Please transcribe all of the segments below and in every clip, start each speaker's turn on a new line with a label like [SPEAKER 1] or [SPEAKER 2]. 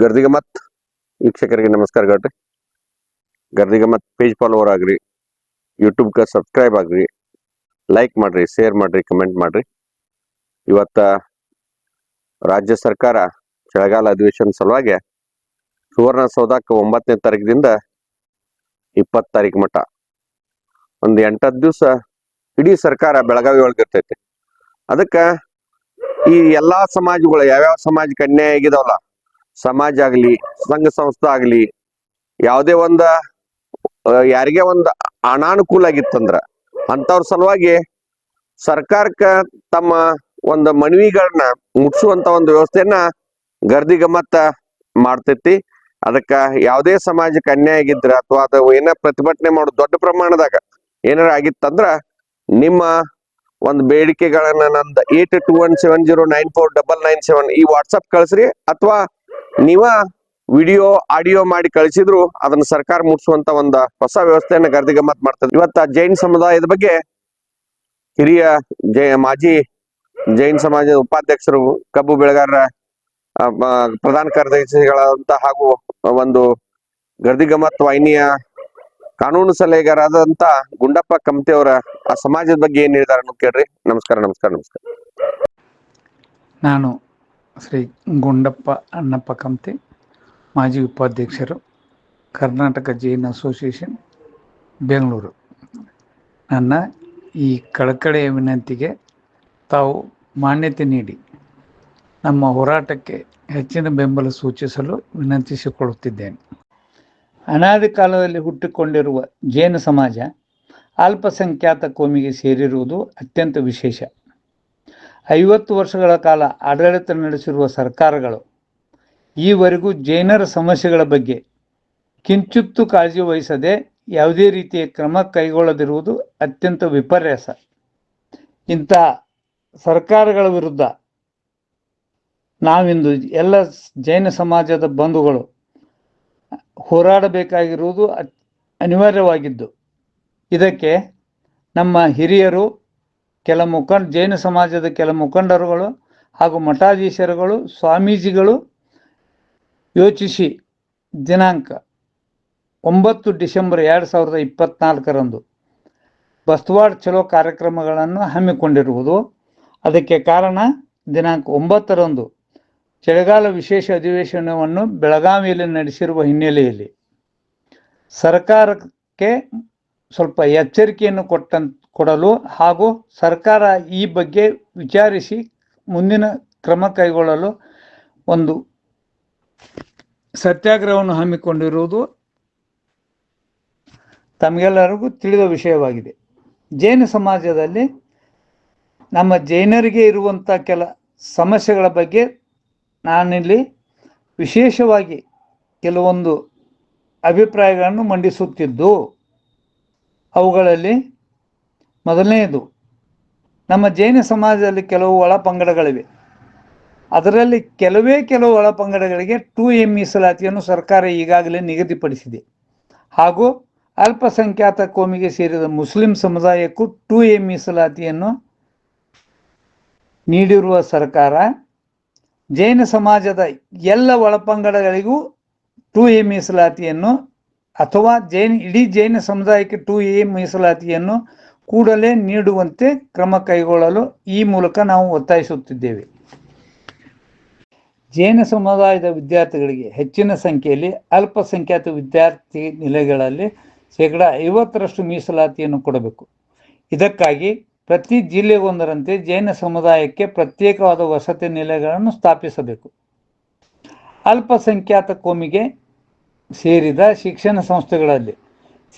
[SPEAKER 1] ಗರ್ದಿಗಮತ್. ವೀಕ್ಷಕರಿಗೆ ನಮಸ್ಕಾರ ಗಟ್ರಿ ಗರ್ದಿಗಮತ್ ಪೇಜ್ ಫಾಲೋವರ್ ಆಗ್ರಿ. ಯೂಟ್ಯೂಬ್ಗೆ ಸಬ್ಸ್ಕ್ರೈಬ್ ಆಗ್ರಿ. ಲೈಕ್ ಮಾಡ್ರಿ ಶೇರ್ ಮಾಡ್ರಿ ಕಮೆಂಟ್ ಮಾಡ್ರಿ. ಇವತ್ತ ರಾಜ್ಯ ಸರ್ಕಾರ ಚಳಿಗಾಲ ಅಧಿವೇಶನ ಸಲುವಾಗಿ ಸುವರ್ಣಸೌಧಕ್ಕೆ ಒಂಬತ್ತನೇ ತಾರೀಕಿನಿಂದ ಇಪ್ಪತ್ತು ತಾರೀಕು ಮಟ್ಟ. ಒಂದು ಎಂಟತ್ತು ದಿವಸ ಇಡೀ ಸರ್ಕಾರ ಬೆಳಗಾವಿ ಒಳಗೆ ಇರ್ತೈತಿ. ಅದಕ್ಕೆ ಈ ಎಲ್ಲ ಸಮಾಜಗಳು, ಯಾವ್ಯಾವ ಸಮಾಜಕ್ಕೆ ಅನ್ಯಾಯ ಆಗಿದಾವಲ್ಲ ಸಮಾಜ ಆಗ್ಲಿ, ಸಂಘ ಸಂಸ್ಥೆ ಆಗ್ಲಿ, ಯಾವುದೇ ಒಂದ ಯಾರಿಗೆ ಒಂದು ಅನಾನುಕೂಲ ಆಗಿತ್ತಂದ್ರ ಅಂತವ್ರ ಸಲುವಾಗಿ ಸರ್ಕಾರಕ್ಕ ತಮ್ಮ ಒಂದು ಮನವಿಗಳನ್ನ ಮುಟ್ಸುವಂತ ಒಂದು ವ್ಯವಸ್ಥೆಯನ್ನ ಗರ್ದಿ ಗಮ್ಮತ್ತ ಮಾಡ್ತೈತಿ. ಅದಕ್ಕ ಯಾವುದೇ ಸಮಾಜಕ್ಕೆ ಅನ್ಯಾಯ ಆಗಿದ್ರ ಅಥವಾ ಅದು ಏನ ಪ್ರತಿಭಟನೆ ಮಾಡೋದು ದೊಡ್ಡ ಪ್ರಮಾಣದಾಗ ಏನಾರ ಆಗಿತ್ತಂದ್ರ ನಿಮ್ಮ ಒಂದು ಬೇಡಿಕೆಗಳನ್ನ ನಂದು eight two one seven zero nine four double nine seven ಈ ವಾಟ್ಸಪ್ ಕಳಿಸ್ರಿ ಅಥವಾ ನೀವ ವಿಡಿಯೋ, ಆಡಿಯೋ ಮಾಡಿ ಕಳಿಸಿದ್ರು ಅದನ್ನ ಸರ್ಕಾರ ಮುಟ್ಸುವಂತ ಒಂದ ಹೊಸ ವ್ಯವಸ್ಥೆಯನ್ನ ಗರ್ದಿ ಗಮ್ಮತ್ ಮಾಡ್ತದೆ. ಇವತ್ತ ಜೈನ್ ಸಮುದಾಯದ ಬಗ್ಗೆ ಹಿರಿಯ ಜೈ, ಮಾಜಿ ಜೈನ್ ಸಮಾಜದ ಉಪಾಧ್ಯಕ್ಷರು ಕಬ್ಬು ಬೆಳೆಗಾರರ ಪ್ರಧಾನ ಕಾರ್ಯದರ್ಶಿಗಳಾದಂತ ಹಾಗೂ ಒಂದು ಗರ್ದಿಗಮ್ಮತ್ ವಾಹಿನಿಯ ಕಾನೂನು ಸಲಹೆಗಾರಾದಂತ ಗುಂಡಪ್ಪ ಕಮತಿ ಅವರ ಆ ಸಮಾಜದ ಬಗ್ಗೆ ಏನ್ ಹೇಳಿದಾರೆ ಕೇಳ್ರಿ. ನಮಸ್ಕಾರ ನಮಸ್ಕಾರ ನಮಸ್ಕಾರ.
[SPEAKER 2] ನಾನು ಶ್ರೀ ಗುಂಡಪ್ಪ ಅಣ್ಣಪ್ಪ ಕಮ್ತಿ ಮಾಜಿ ಉಪಾಧ್ಯಕ್ಷರು, ಕರ್ನಾಟಕ ಜೈನ್ ಅಸೋಸಿಯೇಷನ್, ಬೆಂಗಳೂರು. ನನ್ನ ಈ ಕಳಕಳೆಯ ವಿನಂತಿಗೆ ತಾವು ಮಾನ್ಯತೆ ನೀಡಿ, ನಮ್ಮ ಹೋರಾಟಕ್ಕೆ ಹೆಚ್ಚಿನ ಬೆಂಬಲ ಸೂಚಿಸಲು ವಿನಂತಿಸಿಕೊಳ್ಳುತ್ತಿದ್ದೇನೆ. ಅನಾದಿ ಕಾಲದಲ್ಲಿ ಹುಟ್ಟಿಕೊಂಡಿರುವ ಜೈನ ಸಮಾಜ ಅಲ್ಪಸಂಖ್ಯಾತ ಕೋಮಿಗೆ ಸೇರಿರುವುದು ಅತ್ಯಂತ ವಿಶೇಷ. ಐವತ್ತು ವರ್ಷಗಳ ಕಾಲ ಆಡಳಿತ ನಡೆಸಿರುವ ಸರ್ಕಾರಗಳು ಈವರೆಗೂ ಜೈನರ ಸಮಸ್ಯೆಗಳ ಬಗ್ಗೆ ಕಿಂಚಿತ್ತೂ ಕಾಳಜಿ ವಹಿಸದೆ ಯಾವುದೇ ರೀತಿಯ ಕ್ರಮ ಕೈಗೊಳ್ಳದಿರುವುದು ಅತ್ಯಂತ ವಿಪರ್ಯಾಸ. ಇಂಥ ಸರ್ಕಾರಗಳ ವಿರುದ್ಧ ನಾವಿಂದು ಎಲ್ಲ ಜೈನ ಸಮಾಜದ ಬಂಧುಗಳು ಹೋರಾಡಬೇಕಾಗಿರುವುದು ಅನಿವಾರ್ಯವಾಗಿದ್ದು. ಇದಕ್ಕೆ ನಮ್ಮ ಹಿರಿಯರು ಕೆಲ ಮುಖಂಡ, ಜೈನ ಸಮಾಜದ ಕೆಲ ಮುಖಂಡರುಗಳು ಹಾಗೂ ಮಠಾಧೀಶರುಗಳು, ಸ್ವಾಮೀಜಿಗಳು ಯೋಚಿಸಿ ದಿನಾಂಕ ಒಂಬತ್ತು ಡಿಸೆಂಬರ್ ಎರಡು ಸಾವಿರದ ಇಪ್ಪತ್ನಾಲ್ಕರಂದು ಬಸ್ತವಾಡ್ ಚಲೋ ಕಾರ್ಯಕ್ರಮಗಳನ್ನು ಹಮ್ಮಿಕೊಂಡಿರುವುದು. ಅದಕ್ಕೆ ಕಾರಣ ದಿನಾಂಕ ಒಂಬತ್ತರಂದು ಚಳಿಗಾಲ ವಿಶೇಷ ಅಧಿವೇಶನವನ್ನು ಬೆಳಗಾವಿಯಲ್ಲಿ ನಡೆಸಿರುವ ಹಿನ್ನೆಲೆಯಲ್ಲಿ ಸರ್ಕಾರಕ್ಕೆ ಸ್ವಲ್ಪ ಎಚ್ಚರಿಕೆಯನ್ನು ಕೊಟ್ಟ ಕೊಡಲು ಹಾಗೂ ಸರ್ಕಾರ ಈ ಬಗ್ಗೆ ವಿಚಾರಿಸಿ ಮುಂದಿನ ಕ್ರಮ ಕೈಗೊಳ್ಳಲು ಒಂದು ಸತ್ಯಾಗ್ರಹವನ್ನು ಹಮ್ಮಿಕೊಂಡಿರುವುದು ತಮಗೆಲ್ಲರಿಗೂ ತಿಳಿದ ವಿಷಯವಾಗಿದೆ. ಜೈನ ಸಮಾಜದಲ್ಲಿ ನಮ್ಮ ಜೈನರಿಗೆ ಇರುವಂಥ ಕೆಲ ಸಮಸ್ಯೆಗಳ ಬಗ್ಗೆ ನಾನಿಲ್ಲಿ ವಿಶೇಷವಾಗಿ ಕೆಲವೊಂದು ಅಭಿಪ್ರಾಯಗಳನ್ನು ಮಂಡಿಸುತ್ತಿದ್ದು, ಅವುಗಳಲ್ಲಿ ಮೊದಲನೆಯದು ನಮ್ಮ ಜೈನ ಸಮಾಜದಲ್ಲಿ ಕೆಲವು ಒಳ ಪಂಗಡಗಳಿವೆ ಅದರಲ್ಲಿ ಕೆಲವೇ ಕೆಲವು ಒಳ ಪಂಗಡಗಳಿಗೆ ಟೂ ಎಂ ಮೀಸಲಾತಿಯನ್ನು ಸರ್ಕಾರ ಈಗಾಗಲೇ ನಿಗದಿಪಡಿಸಿದೆ. ಹಾಗೂ ಅಲ್ಪಸಂಖ್ಯಾತ ಕೋಮಿಗೆ ಸೇರಿದ ಮುಸ್ಲಿಂ ಸಮುದಾಯಕ್ಕೂ ಟು ಎಂ ಮೀಸಲಾತಿಯನ್ನು ನೀಡಿರುವ ಸರ್ಕಾರ, ಜೈನ ಸಮಾಜದ ಎಲ್ಲ ಒಳಪಂಗಡಗಳಿಗೂ ಟೂ ಎ ಮೀಸಲಾತಿಯನ್ನು ಅಥವಾ ಜೈನ್, ಇಡೀ ಜೈನ ಸಮುದಾಯಕ್ಕೆ ಟೂ ಎ ಮೀಸಲಾತಿಯನ್ನು ಕೂಡಲೇ ನೀಡುವಂತೆ ಕ್ರಮ ಕೈಗೊಳ್ಳಲು ಈ ಮೂಲಕ ನಾವು ಒತ್ತಾಯಿಸುತ್ತಿದ್ದೇವೆ. ಜೈನ ಸಮುದಾಯದ ವಿದ್ಯಾರ್ಥಿಗಳಿಗೆ ಹೆಚ್ಚಿನ ಸಂಖ್ಯೆಯಲ್ಲಿ ಅಲ್ಪಸಂಖ್ಯಾತ ವಿದ್ಯಾರ್ಥಿ ನಿಲಯಗಳಲ್ಲಿ ಶೇಕಡ ಐವತ್ತರಷ್ಟು ಮೀಸಲಾತಿಯನ್ನು ಕೊಡಬೇಕು. ಇದಕ್ಕಾಗಿ ಪ್ರತಿ ಜಿಲ್ಲೆಗೊಂದರಂತೆ ಜೈನ ಸಮುದಾಯಕ್ಕೆ ಪ್ರತ್ಯೇಕವಾದ ವಸತಿ ನಿಲಯಗಳನ್ನು ಸ್ಥಾಪಿಸಬೇಕು. ಅಲ್ಪಸಂಖ್ಯಾತ ಕೋಮಿಗೆ ಸೇರಿದ ಶಿಕ್ಷಣ ಸಂಸ್ಥೆಗಳಲ್ಲಿ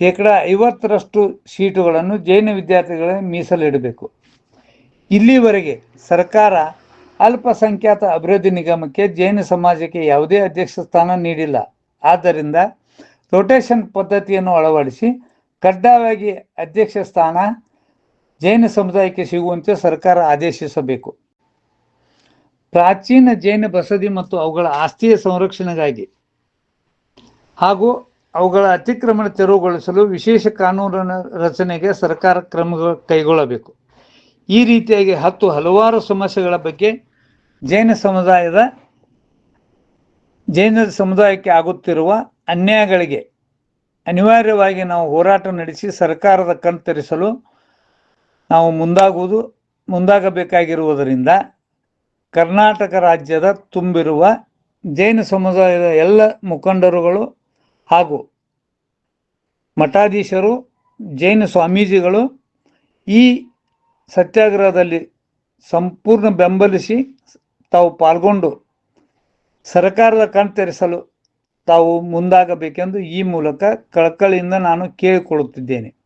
[SPEAKER 2] ಶೇಕಡ ಐವತ್ತರಷ್ಟು ಸೀಟುಗಳನ್ನು ಜೈನ ವಿದ್ಯಾರ್ಥಿಗಳಿಗೆ ಮೀಸಲಿಡಬೇಕು. ಇಲ್ಲಿವರೆಗೆ ಸರ್ಕಾರ ಅಲ್ಪಸಂಖ್ಯಾತ ಅಭಿವೃದ್ಧಿ ನಿಗಮಕ್ಕೆ ಜೈನ ಸಮಾಜಕ್ಕೆ ಯಾವುದೇ ಅಧ್ಯಕ್ಷ ಸ್ಥಾನ ನೀಡಿಲ್ಲ. ಆದ್ದರಿಂದ ರೊಟೇಷನ್ ಪದ್ಧತಿಯನ್ನು ಅಳವಡಿಸಿ ಕಡ್ಡಾಯವಾಗಿ ಅಧ್ಯಕ್ಷ ಸ್ಥಾನ ಜೈನ ಸಮುದಾಯಕ್ಕೆ ಸಿಗುವಂತೆ ಸರ್ಕಾರ ಆದೇಶಿಸಬೇಕು. ಪ್ರಾಚೀನ ಜೈನ ಬಸದಿ ಮತ್ತು ಅವುಗಳ ಆಸ್ತಿಯ ಸಂರಕ್ಷಣೆಗಾಗಿ ಹಾಗೂ ಅವುಗಳ ಅತಿಕ್ರಮಣ ತೆರವುಗೊಳಿಸಲು ವಿಶೇಷ ಕಾನೂನಿನ ರಚನೆಗೆ ಸರ್ಕಾರ ಕ್ರಮ ಕೈಗೊಳ್ಳಬೇಕು. ಈ ರೀತಿಯಾಗಿ ಹತ್ತು ಹಲವಾರು ಸಮಸ್ಯೆಗಳ ಬಗ್ಗೆ ಜೈನ ಸಮುದಾಯದ, ಜೈನ ಸಮುದಾಯಕ್ಕೆ ಆಗುತ್ತಿರುವ ಅನ್ಯಾಯಗಳಿಗೆ ಅನಿವಾರ್ಯವಾಗಿ ನಾವು ಹೋರಾಟ ನಡೆಸಿ ಸರ್ಕಾರದ ಕಣ್ತರಿಸಲು ನಾವು ಮುಂದಾಗುವುದು, ಮುಂದಾಗಬೇಕಾಗಿರುವುದರಿಂದ ಕರ್ನಾಟಕ ರಾಜ್ಯದ ತುಂಬಿರುವ ಜೈನ ಸಮುದಾಯದ ಎಲ್ಲ ಮುಖಂಡರುಗಳು ಹಾಗೂ ಮಠಾಧೀಶರು, ಜೈನ ಸ್ವಾಮೀಜಿಗಳು ಈ ಸತ್ಯಾಗ್ರಹದಲ್ಲಿ ಸಂಪೂರ್ಣ ಬೆಂಬಲಿಸಿ ತಾವು ಪಾಲ್ಗೊಂಡು ಸರ್ಕಾರದ ಕಣ್ತೆರೆಸಲು ತಾವು ಮುಂದಾಗಬೇಕೆಂದು ಈ ಮೂಲಕ ಕಳಕಳಿಯಿಂದ ನಾನು ಕೇಳಿಕೊಳ್ಳುತ್ತಿದ್ದೇನೆ.